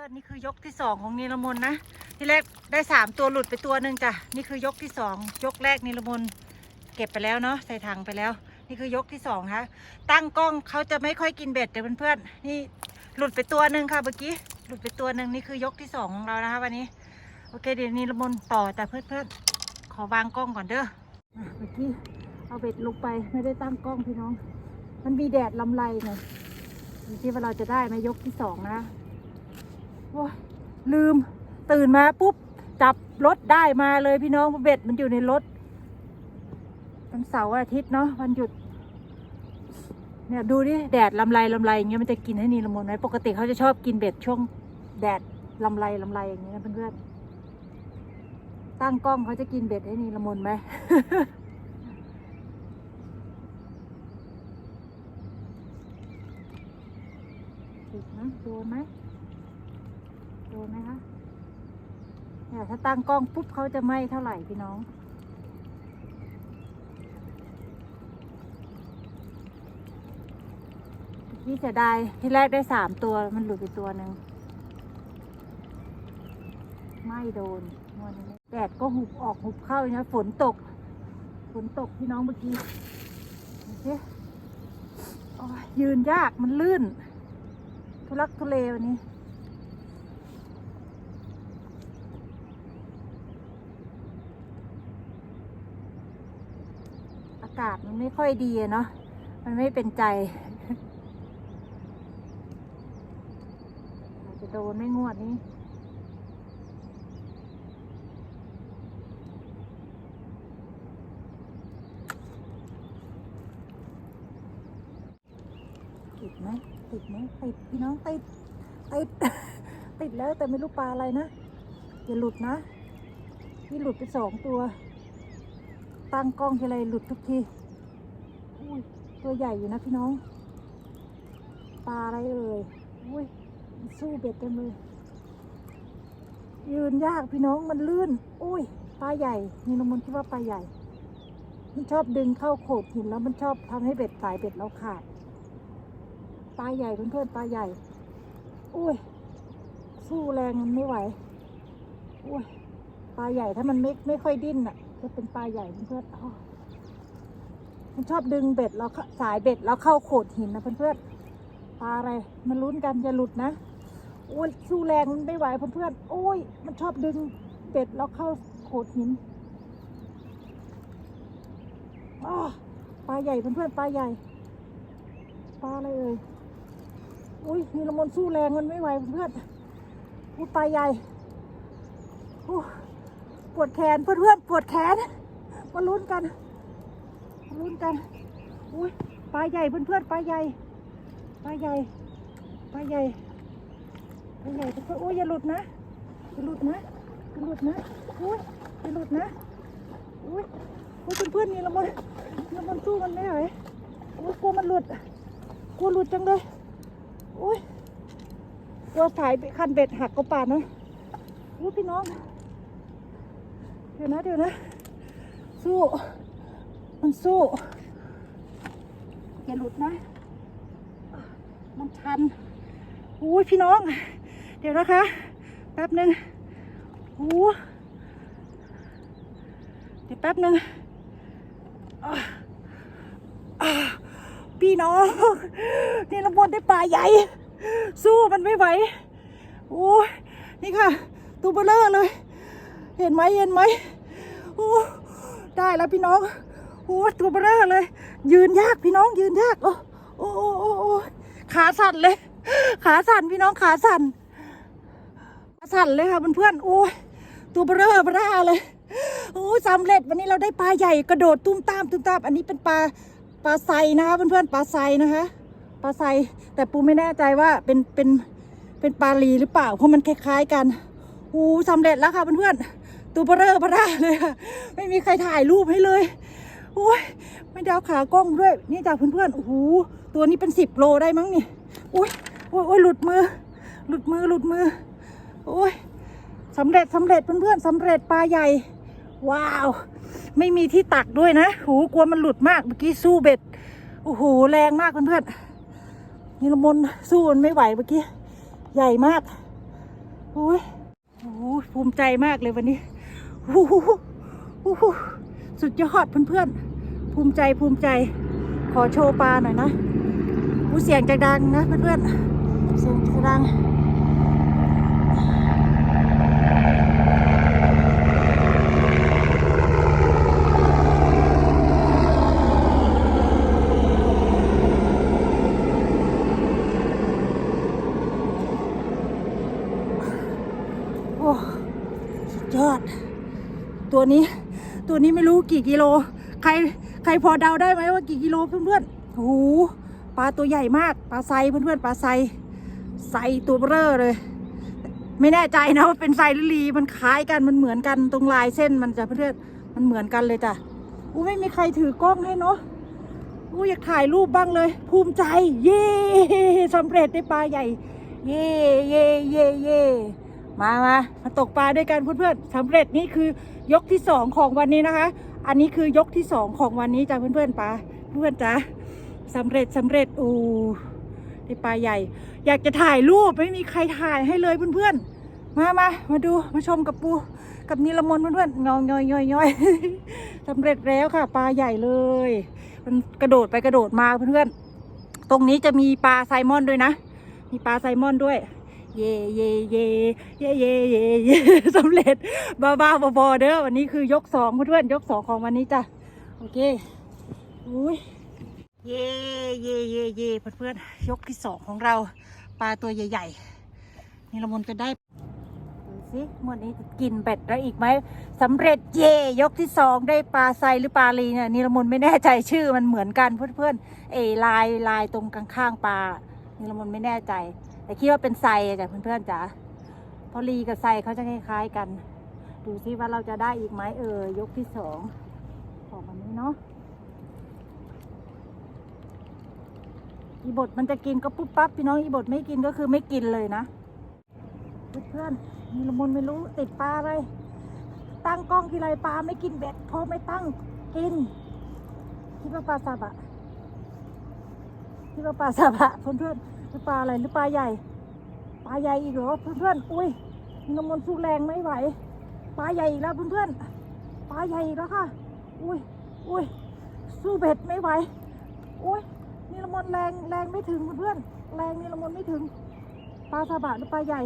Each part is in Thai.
พื่อนนี่คือยกที่สองของนิรมนนะที่แรกได้สามตัวหลุดไปตัวหนึ่งจ้ะนี่คือยกที่สองยกแรกนิรมนเก็บไปแล้วเนาะใส่ถังไปแล้ว นี่คือยกที่สองคะตั้งกล้องเขาจะไม่ค่อยกินเบ็ดเดี๋ยวเพื่อนๆนี่หลุดไปตัวหนึ่งค่ะเมื่อกี้หลุดไปตัวหนึ่งนี่คือยกที่สองของเรานะคะวันนี้โอเคเดี๋ยวนิรมนต่อแต่เพื่อนๆขอวางกล้องก่อนเด้อเมื่อกี้เอาเบ็ดลงไปไม่ได้ตั้งกล้องพี่น้อง มันมีแดดลำไรไงดูที่ว่าเราจะได้ไหมยกที่สองนะ ลืมตื่นมาปุ๊บ จับรถได้มาเลยพี่น้องเบ็ดมันอยู่ในรถวันเสาร์อาทิตย์เนาะวันหยุด เนี่ยดูดิแดดลำไรลำไรอย่างเงี้ยมันจะกินให้นีละมุนไหมปกติเขาจะชอบกินเบ็ดช่วงแดดลำไรลำไรอย่างเงี้ยนะเพื่อนๆตั้งกล้องเขาจะกินเบ็ดให้นีละมุนไหมติดไหมโดนไหม ดนไหมคะเนี่ยถ้าตั้งกล้องปุ๊บเขาจะไหม้เท่าไหร่พี่น้อง นี่เสียดายที่แรกได้สามตัวมันหลุดไปตัวหนึ่งไม่โดนงวนี้แดดก็หุบออกหุบเข้านะฝนตก ฝนตกพี่น้องเมื่อกี้โอเคโอ้ยยืนยากมันลื่น ทุลักทุเลวันนี้ อากาศมันไม่ค่อยดีเนาะมันไม่เป็นใจอาจจะโดนไม่งวดนี้ติดไหมติดไหมติดพี่น้องติดติดติดแล้วแต่ไม่รู้ปลาอะไรนะ อย่าหลุดนะ นี่หลุดไปสองตัว ตั้งกล้องทีไรหลุดทุกทีอุ้ยตัวใหญ่อยู่นะพี่น้อง ปลาอะไรเอ่ยอุ้ยสู้เบ็ดเต็มเลย ยืนยากพี่น้องมันลื่น อุ้ยปลาใหญ่ นี่น้องมนคิดว่าปลาใหญ่ มันชอบดึงเข้าโขดหินแล้วมันชอบทำให้เบ็ดสายเบ็ดเราขาด ปลาใหญ่เพื่อนๆปลาใหญ่ อุ้ย สู้แรงมันไม่ไหว อุ้ยปลาใหญ่ถ้ามันไม่ไม่ค่อยดิ้นอะ จะเป็นปลาใหญ่เพื่อนๆอ้อมันชอบดึงเบ็ดเราเข้าสายเบ็ดแล้วเข้าโขดหินนะเพื่อนๆปลาอะไรมันลุ้นกันอย่าหลุดนะโอ้ยสู้แรงมันไม่ไหวเพื่อนๆโอ้ย มันชอบดึงเบ็ดแล้วเข้าโขดหินอ้อปลาใหญ่เพื่อนๆปลาใหญ่ปลาอะไรเอ่ยอุ้ยมีละมนสู้แรงมันไม่ไหวเพื่อนอุ้ปลาใหญ่อู้ ปวดแขนเพื่อนๆปวดแขนมาลุ้นกันมาลุ้นกันอุ้ยปลาใหญ่เพื่อนๆปลาใหญ่ปลาใหญ่ปลาใหญ่ปลาใหญ่เพื่อนๆโอ้ยอย่าหลุดนะอย่าหลุดนะอย่าหลุดนะอุ้ยอย่าหลุดนะอุ้ยอุ้ยเพื่อนๆนี่ละมนละมนสู้มันไม่ไหวอุ้ยกลัวมันหลุดกลัวหลุดจังเลยอุ้ยตัวสายคันเบ็ดหักก็ป่านนะอุ้ยพี่น้อง เดี๋ยวนะเดี๋ยวนะ สู้ มันสู้อย่าหลุดนะ มันชันอุ้ยพี่น้อง เดี๋ยวนะคะ แป๊บหนึ่งอู้เดี๋ยวแป๊บหนึ่งอะอะพี่น้องนี่ละมนได้ปลาใหญ่ สู้มันไม่ไหวโอ้ยนี่ค่ะ ตัวเบลเลอร์เลย เห็นไหมเห็นไหม โอ้ได้แล้วพี่น้องโอ้ตัวเบลอเลย ยืนยากพี่น้องยืนยาก โอ้โอ้โอ้โอ้ขาสั่นเลย ขาสั่นพี่น้องขาสั่นขาสั่นเลยค่ะเพื่อนๆโอ้ยตัวเบลอเบลอเลยโอ้สำเร็จวันนี้เราได้ปลาใหญ่กระโดดตุ้มตามตุ้มตามอันนี้เป็นปลาปลาไซนะคะเพื่อนๆปลาไซนะคะปลาไซแต่ปูไม่แน่ใจว่าเป็นเป็นเป็นปลาลีหรือเปล่าเพราะมันคล้ายๆกันโอ้สำเร็จแล้วค่ะเพื่อนๆ ตัวเบลอเบลอเลยค่ะ ไม่มีใครถ่ายรูปให้เลยโอ้ยไม่ด้เอาขากล้องด้วย นี่จากเพื่อนๆโอ้โหตัวนี้เป็นสิบโลได้มั้งนี่โอ้ยโอ้ยโอ้ยหลุดมือ หลุดมือหลุดมือโอ้ยสำเร็จสำเร็จเพื่อนๆสำเร็จปลาใหญ่ ว้าว ไม่มีที่ตักด้วยนะโหกลัวมันหลุดมากเมื่อกี้สู้เบ็ดโอ้โหแรงมากเพื่อนๆนี่ละมนสู้มันไม่ไหวเมื่อกี้ ใหญ่มากโอ้ยโอ้ภูมิใจมากเลยวันนี้ อ้หโอ้โหสุดยอดเพื่อนๆ ภูมิใจภูมิใจ ขอโชว์ปลาหน่อยนะอู้เสียงจะดังนะเพื่อนๆ เสียงจะดังโอ้สุดยอด ตัวนี้ ตัวนี้ไม่รู้กี่กิโล ใครใครพอเดาได้ไหมว่ากี่กิโลเพื่อนๆโอ้โหปลาตัวใหญ่มากปลาไซเพื่อนๆปลาไซไซตัวเบ้อเลย ไม่แน่ใจนะว่าเป็นไซหรือลีมันคล้ายกันมันเหมือนกันตรงลายเส้นมันจะเพื่อนมันเหมือนกันเลยจ้ะอู้ไม่มีใครถือกล้องให้เนาะอู้อยากถ่ายรูปบ้างเลย ภูมิใจ เย้สำเร็จได้ปลาใหญ่ เย่เย่เย่เย่ มามามาตกปลาด้วยกันเพื่อนๆสำเร็จนี่คือยกที่สองของวันนี้นะคะ อันนี้คือยกที่สองของวันนี้จ้ะเพื่อนๆปลาเพื่อนจ้ะสำเร็จสำเร็จอูได้ปลาใหญ่ อยากจะถ่ายรูปไม่มีใครถ่ายให้เลยเพื่อนๆ มามามาดูมาชมกับปูกับนิลมนเพื่อนๆเงาย่อยย่อยย่อยสำเร็จแล้วค่ะ ปลาใหญ่เลย มันกระโดดไปกระโดดมาเพื่อนๆ ตรงนี้จะมีปลาไซมอนด้วยนะ มีปลาไซมอนด้วย เย่เย่เย่เย่เย่เย่เย่สำเร็จบ้าบ้าบอๆเด้อวันนี้คือยกสองเพื่อนยกสองของวันนี้จ้ะโอเคอุ้ยเย่เย่เย่เย่เพื่อนๆยกที่สองของเราปลาตัวใหญ่ๆนี่ละมนจะได้ดูสิมวนนี้จะกินเบ็ดแล้วอีกไหมสำเร็จเย่ยกที่สองได้ปลาไซหรือปลาลีเนี่ยนี่ละมนไม่แน่ใจชื่อมันเหมือนกันเพื่อนๆเอลายลายตรงกลางข้างปลานี่ละมนไม่แน่ใจ แต่คิดว่าเป็นไซจ้ะเพื่อนๆจ๋าพราะลีกับไซเขาจะคล้ายๆกัน ดูซิว่าเราจะได้อีกไหมเออยกที่สองของวันนี้เนาะอีบทมันจะกินก็ปุ๊บปั๊บพี่น้องอีบทไม่กินก็คือไม่กินเลยนะ เพื่อนมีละมุนไม่รู้ติดปลาอะไรตั้งกล้องทีไรปลาไม่กินเบ็ดเพอไม่ตั้งกินคิดว่าปลาซาบะที่ว่าปลาสาบะเพื่อนๆือปลาอะไรหรือปลาใหญ่ ปลาใหญ่อีกเหรอเพื่อนๆ อุ้ยน้ำมันสู้แรงไม่ไหว ปลาใหญ่อีกแล้วเพื่อนๆ ปลาใหญ่อีกแล้วค่ะ อุ้ยอุ้ยสู้เบ็ดไม่ไหว อุ้ยนี่ละมนแรงแรงไม่ถึงเพื่อนๆ แรงนี่ละมนไม่ถึง ปลาสาบะหรือปลาใหญ่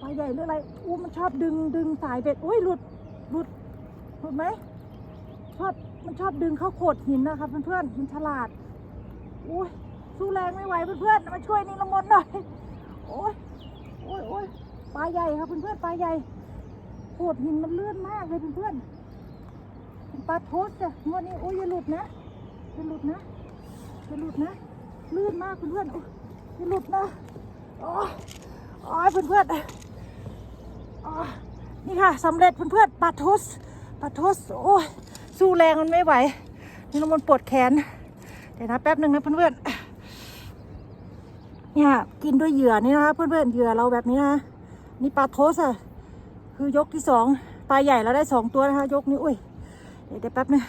ปลาใหญ่หรืออะไร อู้มันชอบดึงดึงสายเบ็ด อุ้ยหลุดหลุดหลุดไหมชอบมันชอบดึงเข้าโขดหินนะคะเพื่อนๆ มันฉลาด อุ้ย สู้แรงไม่ไหวเพื่อนๆมาช่วยนิลมนหน่อยโอ้ยโอ้ยโอ้ยปลาใหญ่ครับเพื่อนๆปลาใหญ่โขดหินมันเลื่อนมากเลยเพื่อนๆเป็นปลาโทสจ้ะงวดนี้โอ้ยอย่าหลุดนะอย่าหลุดนะอย่าหลุดนะลื่นมากเพื่อนๆอยอย่าหลุดนะโอ้ยโอ้ยเพื่อนๆนี่ค่ะสำเร็จเพื่อนๆปลาโทสปลาโทสโอ้ยสู้แรงมันไม่ไหวนิลมนปวดแขนเดี๋ยวนะแป๊บหนึ่งนะเพื่อนๆ เนี่ยกินด้วยเหยื่อนี่นะคะเพื่อนๆเหยื่อเราแบบนี้นะนี่ปลาโทสอะคือยกที่สองปลาใหญ่เราได้สองตัวนะคะ ยกนี้อุ้ยเดี๋ยวแป๊บนึง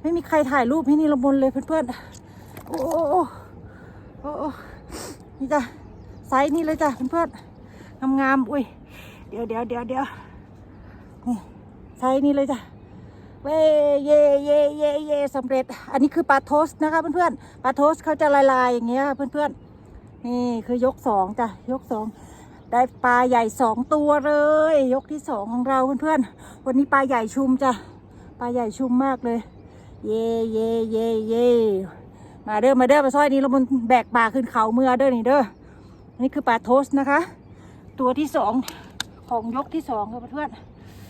ไม่มีใครถ่ายรูปให้นี่ละมนเลยเพื่อนๆโอ้โอ้โอ้โอ้โอ้นี่จ้ะไซส์นี่เลยจ้ะเพื่อนๆงามๆอุ้ยเดี๋ยวเดี๋ยวเดี๋ยวเดี๋ยวนี่ไซส์นี่เลยจ้ะเว้ยเย่เย่เย่เย่สำเร็จ อันนี้คือปลาโทส์นะคะเพื่อนๆปลาโทส์เขาจะลายๆอย่างเงี้ยเพื่อนๆ นี่คือยกสองจ้ะยกสองได้ปลาใหญ่สองตัวเลย ยกที่สองของเราเพื่อนๆวันนี้ปลาใหญ่ชุมจ้ะปลาใหญ่ชุมมากเลย เย่เย่เย่เย่มาเด้อมาเด้อมาซอยนี้เราบนแบกปลาขึ้นเขาเมื่อเด้อนี่เด้อนนี้คือปลาโทสนะคะ ตัวที่สองของยกที่สองครับเพื่อน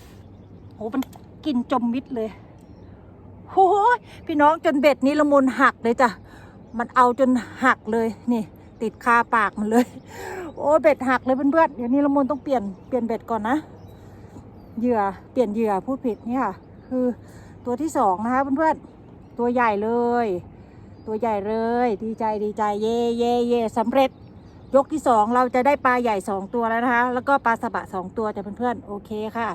ๆโหมันกินจมมิดเลยโอ้ยพี่น้องจนเบ็ดนี้ละมุนหักเลยจ้ะมันเอาจนหักเลยนี่ ติดคาปากมันเลย โอ้เบ็ดหักเลยเพื่อนๆเดี๋ยวนี้ละมุนต้องเปลี่ยนเปลี่ยนเบ็ดก่อนนะเหยื่อเปลี่ยนเหยื่อพูดผิดเนี่ยค่ะคือตัวที่สองนะคะเพื่อนๆตัวใหญ่เลย ตัวใหญ่เลย ดีใจดีใจเย่เย่เย่สำเร็จยกที่สองเราจะได้ปลาใหญ่สองตัวแล้วนะคะ แล้วก็ปลาสบะสองตัวจ้ะเพื่อนๆโอเคค่ะ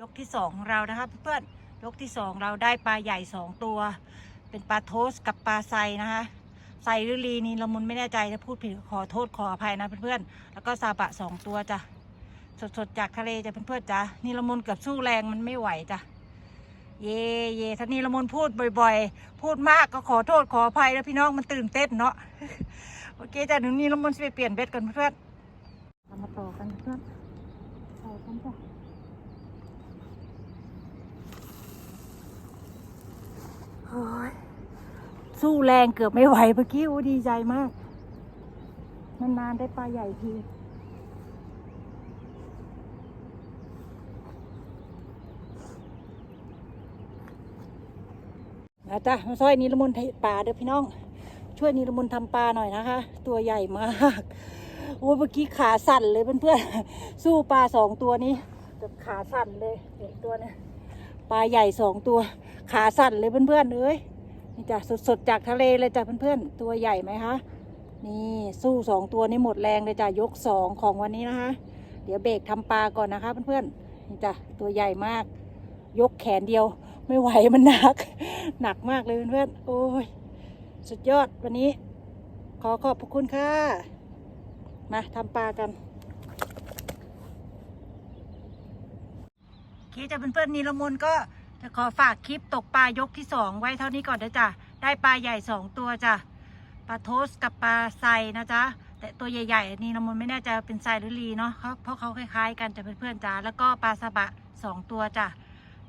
ยกที่สองของเรานะคะเพื่อนๆยกที่สองเราได้ปลาใหญ่สองตัว เป็นปลาโทสกับปลาไซนะคะ ไซรุลีนี่ละมุนไม่แน่ใจถ้าพูดผิดขอโทษขออภัยนะเพื่อนๆ แล้วก็ซาบะสองตัวจ้ะ สดๆจากทะเลจ้ะเพื่อนๆจ้ะนี่ละมุนเกับสู้แรงมันไม่ไหวจ้ะ เย่เย่ท่านี่ละมุนพูดบ่อยๆ พูดมากก็ขอโทษขออภัยแล้วพี่น้องมันตื่นเต้นเนาะ โอเคจ้ะเดี๋ยวนี้ละมุนจะไปเปลี่ยนเบ็ดกันเพื่อนๆเรามาต่อกันเพื่อนต่อกันจ้ะโอ้ย สู้แรงเกือบไม่ไหวเมื่อกี้โอ้ดีใจมาก นานๆได้ปลาใหญ่ทีนะจ๊ะมาซอยนิรมนต์ปลาเด้อพี่น้อง ช่วยนิรมนต์ทำปลาหน่อยนะคะ ตัวใหญ่มากโอ้เมื่อกี้ขาสั่นเลยเพื่อนๆสู้ปลาสองตัวนี้แบบขาสั่นเลยเห็นตัวเนี้ยปลาใหญ่สองตัว ขาสั่นเลยเพื่อนๆเอ้ย นี่จ้ะสดๆจากทะเลเลยจ้ะเพื่อนๆ ตัวใหญ่ไหมคะนี่สู้สองตัวนี้หมดแรงเลยจ้ะยกสองของวันนี้นะคะ เดี๋ยวเบรกทำปลาก่อนนะคะเพื่อนๆนี่จ้ะตัวใหญ่มาก ยกแขนเดียว ไม่ไหวมันหนัก หนักมากเลยเพื่อนๆโอ้ยสุดยอดวันนี้ ขอขอบพระคุณค่ะ มาทำปลากันโอเคจ้ะเพื่อนๆนีละมนก็ จะขอฝากคลิปตกปลายกที่สองไว้เท่านี้ก่อนนะจ๊ะ ได้ปลาใหญ่สองตัวจ้ะ ปลาโทสกับปลาไซนะจ๊ะ แต่ตัวใหญ่ๆอันนี่ละมุนไม่แน่ใจเป็นไซหรือลีเนาะเพราะเขาคล้ายๆ กันจะเพื่อนๆจ้ะแล้วก็ปลาสบะสองตัวจ้ะ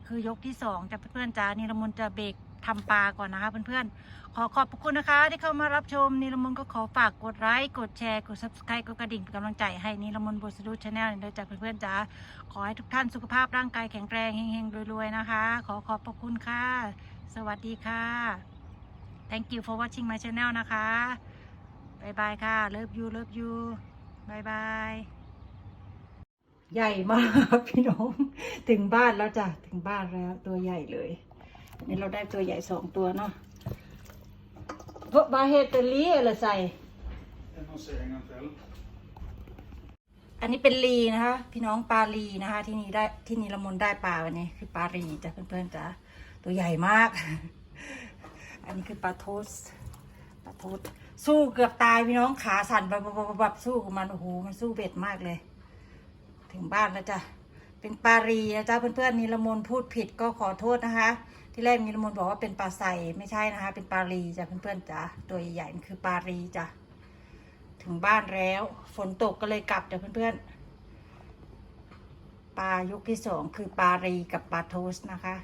คือยกที่สองจะเพื่อนๆจ้านี่ละมนจะเบรก ทำปลาก่อนนะคะเพื่อนๆ ขอขอบพระคุณนะคะ ที่เข้ามารับชมนิรมนก็ขอฝากกดไลค์กดแชร์กด subscribe กดกระดิ่งเป็นกำลังใจให้นิรมนบทสรุปชาแนลด้วยจ้าเพื่อนๆจ้าขอให้ทุกท่านสุขภาพร่างกายแข็งแรงเฮงๆรวยๆนะคะ ขอขอบพระคุณค่ะ สวัสดีค่ะ thank you for watching my channel นะคะบายบายค่ะ love you love you บายบายใหญ่มากพี่น้อง ถึงบ้านแล้วจ้ะ ถึงบ้านแล้วตัวใหญ่เลย นนี้เราได้ตัวใหญ่สองตัวเนาะพวกบาเฮตเตอรี่อะไรใส่ En hos Engelfeld. อันนี้เป็นลีนะคะ พี่น้องปลาลีนะคะ ที่นี่ได้ที่นี่ละมุนได้ปลาวันนี้คือปลาลีจ้ะเพื่อนๆจ้ะตัวใหญ่มาก อันนี้คือปลาโทสปลาโทสสู้เกือบตายพี่น้องขาสั่นแบบแบบสู้กับมันโอ้โหมันสู้เบ็ดมากเลย ถึงบ้านแล้วจ้ะเป็นปลารีนะจ๊ะเพื่อนๆนิลมนพูดผิดก็ขอโทษนะคะ ที่แรกนิลมนบอกว่าเป็นปลาใสไม่ใช่นะคะ เป็นปลารีจ้ะเพื่อนๆจ้ะตัวใหญ่มันคือปลารีจ้ะถึงบ้านแล้ว ฝนตกก็เลยกลับจ้ะเพื่อนๆปลายุคที่สองคือปลารีกับปลาโทสนะคะ